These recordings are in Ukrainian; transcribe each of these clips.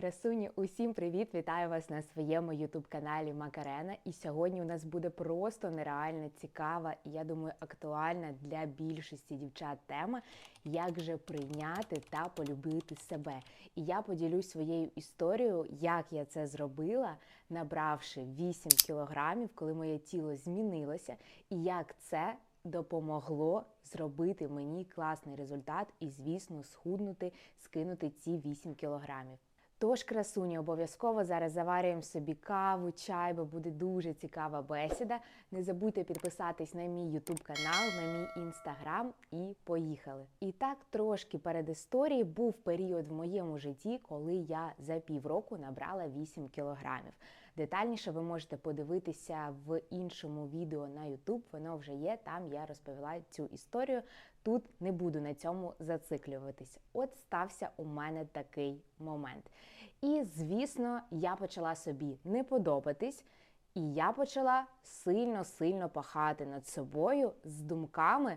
Красуні, усім привіт! Вітаю вас на своєму ютуб-каналі Макарена. І сьогодні у нас буде просто нереально цікава і я думаю, актуальна для більшості дівчат тема, як же прийняти та полюбити себе. І я поділюсь своєю історією, як я це зробила, набравши 8 кілограмів, коли моє тіло змінилося, і як це допомогло зробити мені класний результат і, звісно, схуднути, скинути ці 8 кілограмів. Тож, красуні, обов'язково зараз заварюємо собі каву, чай, бо буде дуже цікава бесіда. Не забудьте підписатись на мій ютуб канал, на мій інстаграм і поїхали. І так, трошки перед історією був період в моєму житті, коли я за півроку набрала 8 кілограмів. Детальніше ви можете подивитися в іншому відео на YouTube, воно вже є. Там я розповіла цю історію. Тут не буду на цьому зациклюватись. От стався у мене такий момент. І, звісно, я почала собі не подобатись, і я почала сильно-сильно пахати над собою з думками: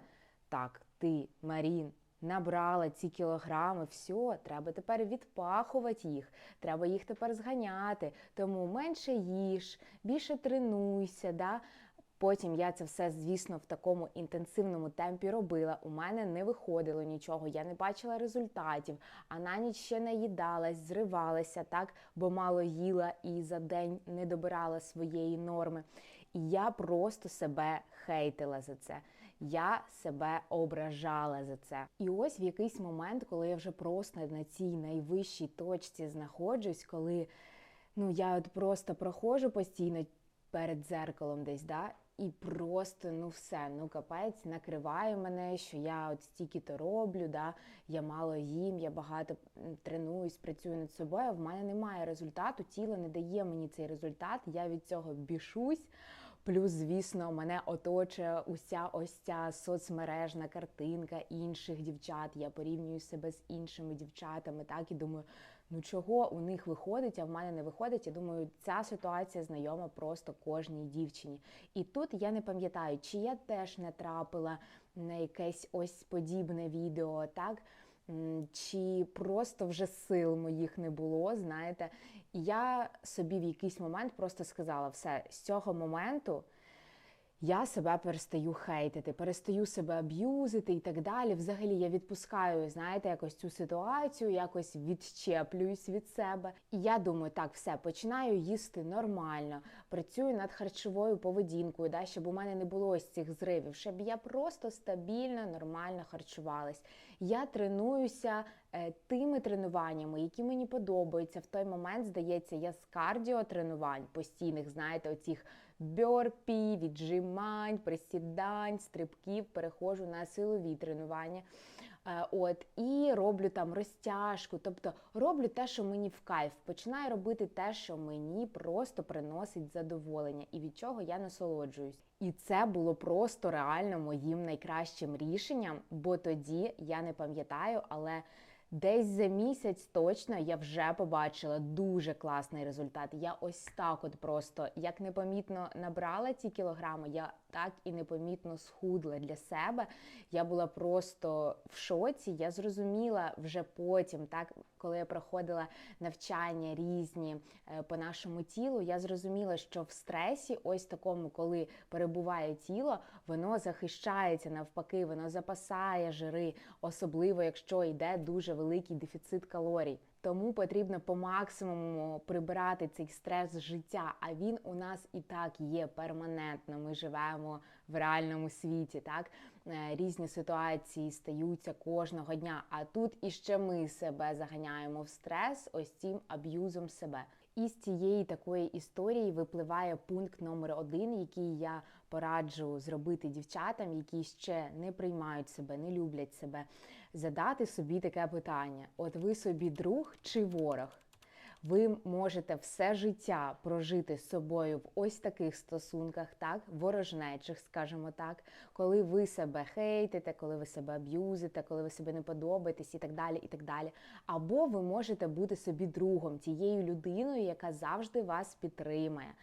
так, ти, Марін, набрала ці кілограми, все, треба тепер відпахувати їх, треба їх тепер зганяти. Тому менше їж, більше тренуйся. Да? Потім я це все, звісно, в такому інтенсивному темпі робила. У мене не виходило нічого, я не бачила результатів, а на ніч ще наїдалась, зривалася, так, бо мало їла і за день не добирала своєї норми. І я просто себе хейтила за це. Я себе ображала за це. І ось в якийсь момент, коли я вже просто на цій найвищій точці знаходжусь, коли ну я от просто проходжу постійно перед дзеркалом десь, да, і просто ну все, ну капець накриває мене, що я от стільки-то роблю, да, я мало їм, я багато тренуюсь, працюю над собою. а В мене немає результату, тіло не дає мені цей результат, я від цього бішусь. Плюс, звісно, мене оточує уся ось ця соцмережна картинка інших дівчат. Я порівнюю себе з іншими дівчатами, так і думаю, ну чого у них виходить, а в мене не виходить. Я думаю, ця ситуація знайома просто кожній дівчині. І тут я не пам'ятаю, чи я теж не трапила на якесь ось подібне відео, так. Чи просто вже сил моїх не було, знаєте, я собі в якийсь момент просто сказала: все, з цього моменту я себе перестаю хейтити, перестаю себе аб'юзити і так далі. Взагалі я відпускаю, знаєте, якось цю ситуацію, якось відщеплююсь від себе. І я думаю, так, все, починаю їсти нормально, працюю над харчовою поведінкою, да, щоб у мене не було ось цих зривів, щоб я просто стабільно, нормально харчувалась. Я тренуюся е, тими тренуваннями, які мені подобаються. В той момент, здається, я з кардіотренувань постійних, знаєте, оцих бьорпі, віджимань, присідань, стрибків, переходжу на силові тренування. Е, от, І роблю там розтяжку, тобто роблю те, що мені в кайф. Починаю робити те, що мені просто приносить задоволення, і від чого я насолоджуюсь. І це було просто реально моїм найкращим рішенням, бо тоді я не пам'ятаю, але Десь за місяць точно я вже побачила дуже класний результат. Я ось так, от просто як непомітно набрала ці кілограми, я так і непомітно схудла для себе. Я була просто в шоці. Я зрозуміла вже потім, так коли я проходила навчання різні е, по нашому тілу, я зрозуміла, що в стресі, ось такому, коли перебуває тіло, воно захищається навпаки, воно запасає жири, особливо якщо йде дуже великий дефіцит калорій. Тому потрібно по максимуму прибирати цей стрес з життя. А він у нас і так є перманентно. Ми живемо в реальному світі. Так е, різні ситуації стаються кожного дня. А тут іще ми себе заганяємо в стрес, ось цим аб'юзом себе. І з цієї такої історії випливає пункт номер один, який я пораджу зробити дівчатам, які ще не приймають себе, не люблять себе, задати собі таке питання: от ви собі друг чи ворог? Ви можете все життя прожити з собою в ось таких стосунках, так, ворожнечих, скажімо так, коли ви себе хейтите, коли ви себе аб'юзите, коли ви себе не подобаєтесь і так далі. і так далі. Або ви можете бути собі другом, тією людиною, яка завжди вас підтримає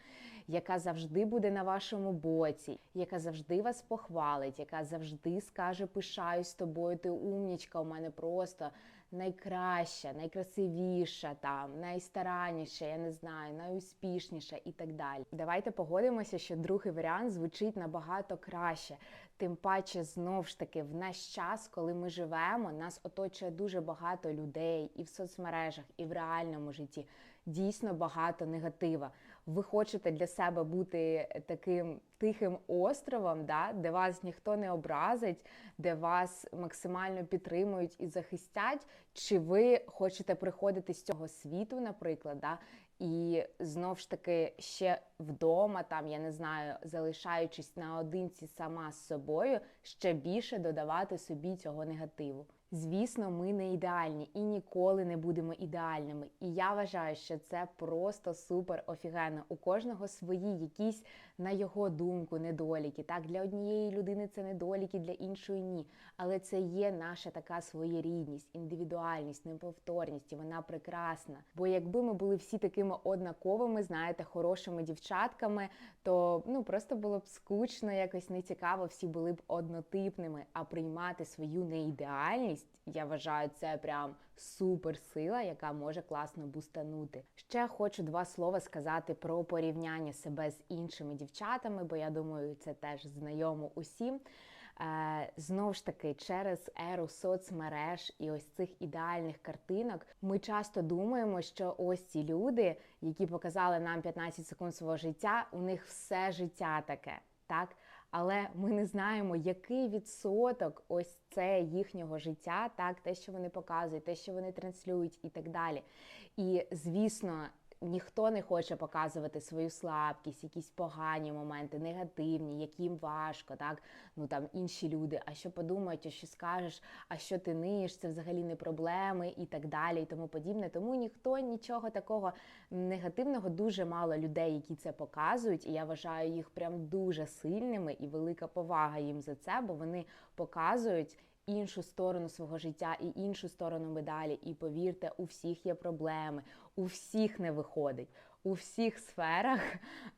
яка завжди буде на вашому боці, яка завжди вас похвалить, яка завжди скаже Пишаюсь тобою, ти умнічка, у мене просто найкраща, найкрасивіша, там найстаранніша, я не знаю, найуспішніша і так далі. Давайте погодимося, що другий варіант звучить набагато краще. Тим паче, знов ж таки, в наш час, коли ми живемо, нас оточує дуже багато людей і в соцмережах, і в реальному житті. Дійсно багато негатива. Ви хочете для себе бути таким тихим островом, да, де вас ніхто не образить, де вас максимально підтримують і захистять. Чи ви хочете приходити з цього світу, наприклад, да, і знов ж таки ще вдома, там я не знаю, залишаючись наодинці сама з собою, ще більше додавати собі цього негативу. Звісно, ми не ідеальні і ніколи не будемо ідеальними. І я вважаю, що це просто супер офігенно. У кожного свої якісь, на його думку, недоліки. Так, для однієї людини це недоліки, для іншої ні. Але це є наша така своєрідність, індивідуальність, неповторність, і вона прекрасна. Бо якби ми були всі такими однаковими, знаєте, хорошими дівчатками, то ну просто було б скучно, якось нецікаво, всі були б однотипними, а приймати свою неідеальність. Я вважаю, це прям суперсила, яка може класно бустанути. Ще хочу два слова сказати про порівняння себе з іншими дівчатами, бо я думаю, це теж знайомо усім. Е, Знову ж таки, через еру соцмереж і ось цих ідеальних картинок ми часто думаємо, що ось ці люди, які показали нам 15 секунд свого життя, у них все життя таке, так? Але ми не знаємо, який відсоток ось це їхнього життя, так, те, що вони показують, те, що вони транслюють, і так далі. І звісно, ніхто не хоче показувати свою слабкість, якісь погані моменти, негативні, яким важко, так ну там інші люди. А що подумають, а що скажеш, а що ти ниш, це взагалі не проблеми і так далі, і тому подібне. Тому ніхто нічого такого негативного, дуже мало людей, які це показують. І я вважаю їх прям дуже сильними і велика повага їм за це, бо вони показують. Іншу сторону свого життя і іншу сторону медалі. І повірте, у всіх є проблеми, у всіх не виходить. У всіх сферах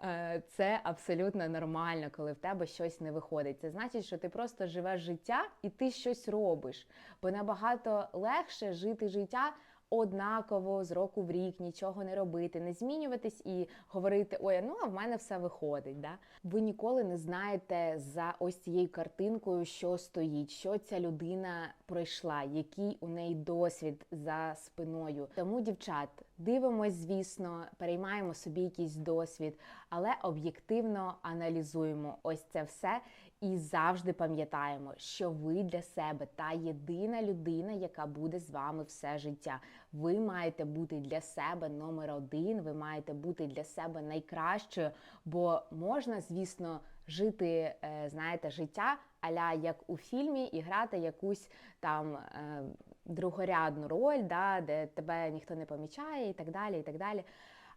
е, це абсолютно нормально, коли в тебе щось не виходить. Це значить, що ти просто живеш життя і ти щось робиш. Бо набагато легше жити життя однаково з року в рік, нічого не робити, не змінюватись і говорити: ой, ну а в мене все виходить. Да? Ви ніколи не знаєте за ось цією картинкою, що стоїть, що ця людина пройшла, який у неї досвід за спиною. Тому, дівчат, дивимось, звісно, переймаємо собі якийсь досвід, але об'єктивно аналізуємо ось це все. І завжди пам'ятаємо, що ви для себе та єдина людина, яка буде з вами все життя. Ви маєте бути для себе номер один, ви маєте бути для себе найкращою, бо можна, звісно, жити, е, знаєте, життя аля як у фільмі і грати якусь там е, другорядну роль, да, де тебе ніхто не помічає, і так далі. і так далі.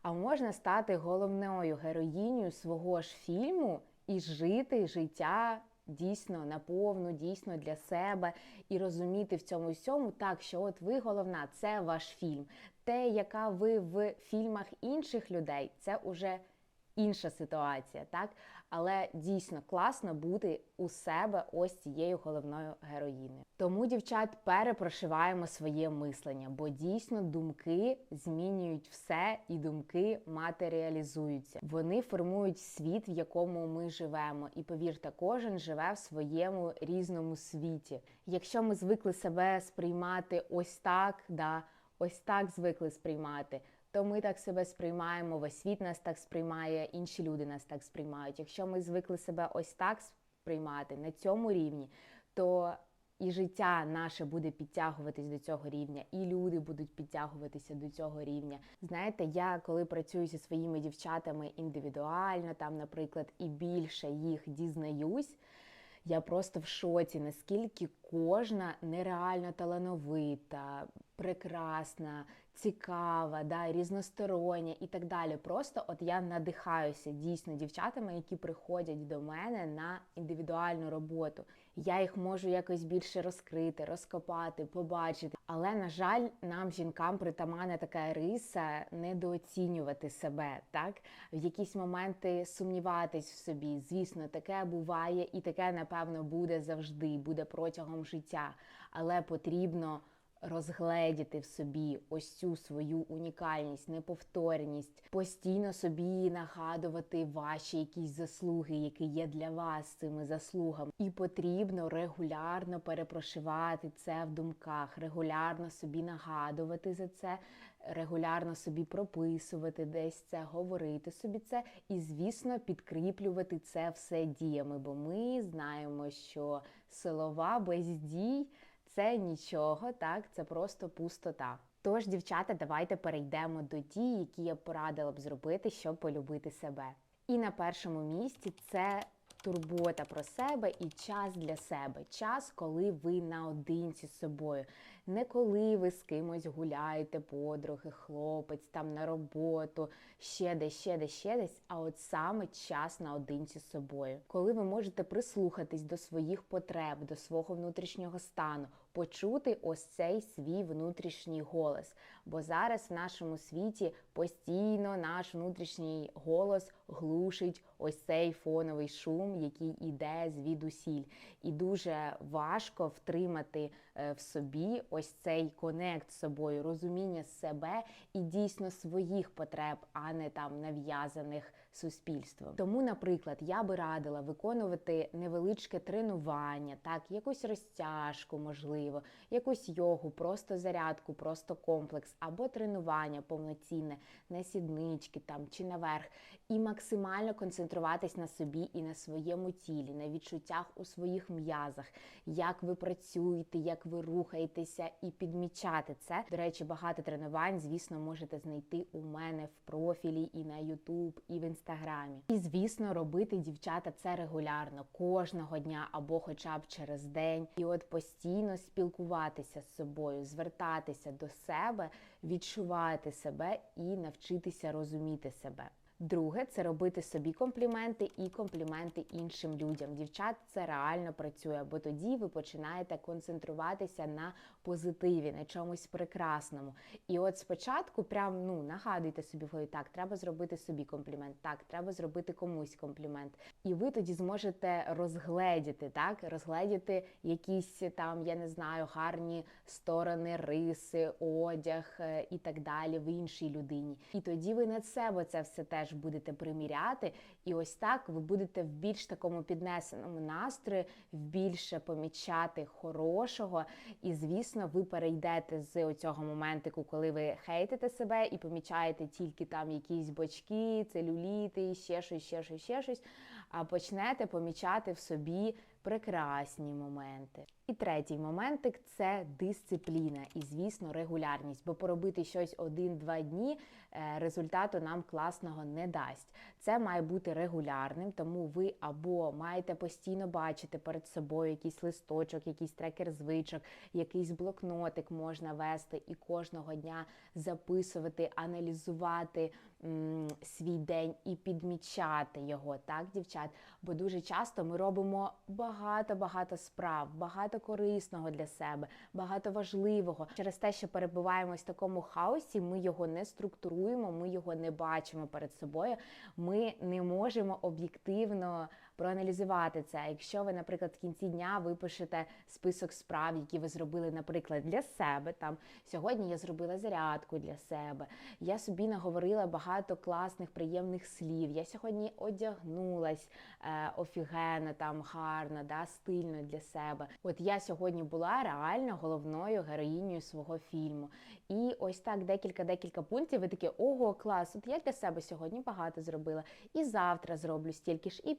А можна стати головною героїнею свого ж фільму і жити життя дійсно наповну, дійсно для себе, і розуміти в цьому всьому так, що от ви головна, це ваш фільм. Те, яка ви в фільмах інших людей, це уже інша ситуація, так? Але дійсно класно бути у себе ось цією головною героїною. Тому, дівчат, перепрошиваємо своє мислення, бо дійсно думки змінюють все, і думки матеріалізуються. Вони формують світ, в якому ми живемо. І повірте, кожен живе в своєму різному світі. Якщо ми звикли себе сприймати ось так, да, ось так звикли сприймати то ми так себе сприймаємо, весь світ нас так сприймає, інші люди нас так сприймають. Якщо ми звикли себе ось так сприймати на цьому рівні, то і життя наше буде підтягуватись до цього рівня, і люди будуть підтягуватися до цього рівня. Знаєте, я коли працюю зі своїми дівчатами індивідуально, там, наприклад, і більше їх дізнаюсь. Я просто в шоці, наскільки кожна нереально талановита, прекрасна, цікава, да, різностороння і так далі. Просто от я надихаюся дійсно дівчатами, які приходять до мене на індивідуальну роботу. Я їх можу якось більше розкрити, розкопати, побачити. Але, на жаль, нам, жінкам, притаманна така риса недооцінювати себе, так? В якісь моменти сумніватись в собі. Звісно, таке буває, і таке, напевно, буде завжди, буде протягом життя. Але потрібно розгледіти в собі ось цю свою унікальність, неповторність, постійно собі нагадувати ваші якісь заслуги, які є для вас цими заслугами. І потрібно регулярно перепрошивати це в думках, регулярно собі нагадувати за це, регулярно собі прописувати десь це, говорити собі це, і, звісно, підкріплювати це все діями, бо ми знаємо, що силова без дій це нічого, так, це просто пустота. Тож, дівчата, давайте перейдемо до дій, які я порадила б зробити, щоб полюбити себе. І на першому місці це турбота про себе і час для себе. Час, коли ви наодинці з собою. Не коли ви з кимось гуляєте, подруги, хлопець, там на роботу, ще десь, ще десь, ще десь, а от саме час наодинці з собою. Коли ви можете прислухатись до своїх потреб, до свого внутрішнього стану, почути ось цей свій внутрішній голос. Бо зараз в нашому світі постійно наш внутрішній голос глушить ось цей фоновий шум, який іде звідусіль. І дуже важко втримати е, в собі ось цей конект з собою, розуміння себе і дійсно своїх потреб, а не там нав'язаних суспільством. Тому, наприклад, я би радила виконувати невеличке тренування, так, якусь розтяжку, можливо, якусь йогу, просто зарядку, просто комплекс, або тренування повноцінне на сіднички там чи наверх, і максимально концентруватись на собі і на своєму тілі, на відчуттях у своїх м'язах, як ви працюєте, як ви рухаєтеся, і підмічати це. До речі, багато тренувань, звісно, можете знайти у мене в профілі і на YouTube, і в інстаграмі. І звісно, робити дівчата це регулярно, кожного дня або хоча б через день, і от постійно спілкуватися з собою, звертатися до себе, відчувати себе і навчитися розуміти себе. Друге це робити собі компліменти і компліменти іншим людям. Дівчат це реально працює, бо тоді ви починаєте концентруватися на позитиві, на чомусь прекрасному. І от спочатку, прям ну нагадуйте собі, в голові, так, треба зробити собі комплімент, так, треба зробити комусь комплімент. І ви тоді зможете розгледіти, так, розгледіти якісь там, я не знаю, гарні сторони, риси, одяг е, і так далі в іншій людині. І тоді ви над себе це все теж будете приміряти, і ось так ви будете в більш такому піднесеному настрої, більше помічати хорошого. І, звісно, ви перейдете з оцього моментику, коли ви хейтите себе і помічаєте тільки там якісь бочки, целюліти, ще щось, ще щось, ще щось. А почнете помічати в собі прекрасні моменти. І третій моментик це дисципліна і, звісно, регулярність, бо поробити щось один-два дні е, результату нам класного не дасть. Це має бути регулярним, тому ви або маєте постійно бачити перед собою якийсь листочок, якийсь трекер звичок, якийсь блокнотик можна вести і кожного дня записувати, аналізувати м, свій день і підмічати його, так, дівчат? Бо дуже часто ми робимо багато-багато справ, багато корисного для себе, багато важливого. Через те, що перебуваємось в такому хаосі, ми його не структуруємо, ми його не бачимо перед собою. Ми не можемо об'єктивно проаналізувати це. Якщо ви, наприклад, в кінці дня випишете список справ, які ви зробили, наприклад, для себе. Там сьогодні я зробила зарядку для себе. Я собі наговорила багато класних, приємних слів. Я сьогодні одягнулась е, офігенно, там гарно, да, стильно для себе. От я сьогодні була реально головною героїнею свого фільму. І ось так декілька-декілька пунктів. Ви такі, ого, клас, от я для себе сьогодні багато зробила. І завтра зроблю стільки ж, і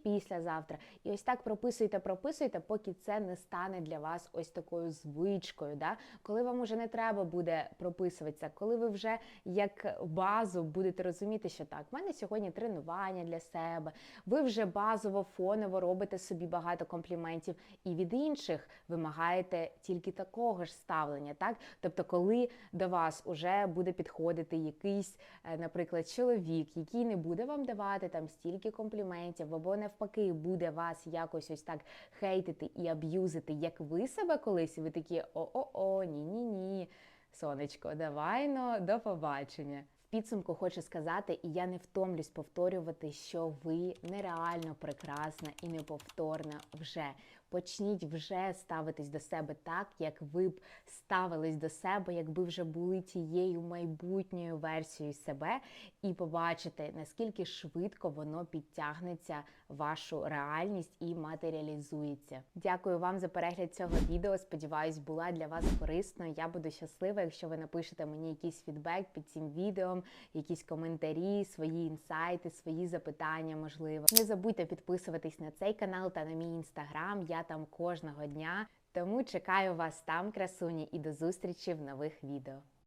післязавтра. І ось так прописуйте, прописуйте, поки це не стане для вас ось такою звичкою. Да? Коли вам уже не треба буде прописуватися, коли ви вже як базу будете розуміти, що так, в мене сьогодні тренування для себе, ви вже базово фоново робите собі багато компліментів, і від інших вимагаєте тільки такого ж ставлення. Так, тобто, коли до вас уже буде підходити якийсь, е, наприклад, чоловік, який не буде вам давати там стільки компліментів, або навпаки, буде вас якось ось так хейтити і аб'юзити, як ви себе колись, ви такі о-о-о, ні-ні-ні, сонечко, давай но до побачення. В підсумку хочу сказати, і я не втомлюсь повторювати, що ви нереально прекрасна і неповторна вже. Почніть вже ставитись до себе так, як ви б ставились до себе, якби вже були тією майбутньою версією себе, і побачите, наскільки швидко воно підтягнеться вашу реальність і матеріалізується. Дякую вам за перегляд цього відео. Сподіваюсь, була для вас корисною. Я буду щаслива, якщо ви напишете мені якийсь фідбек під цим відео, якісь коментарі, свої інсайти, свої запитання, можливо. Не забудьте підписуватись на цей канал та на мій інстаграм. Я там кожного дня. Тому чекаю вас там, красуні, і до зустрічі в нових відео.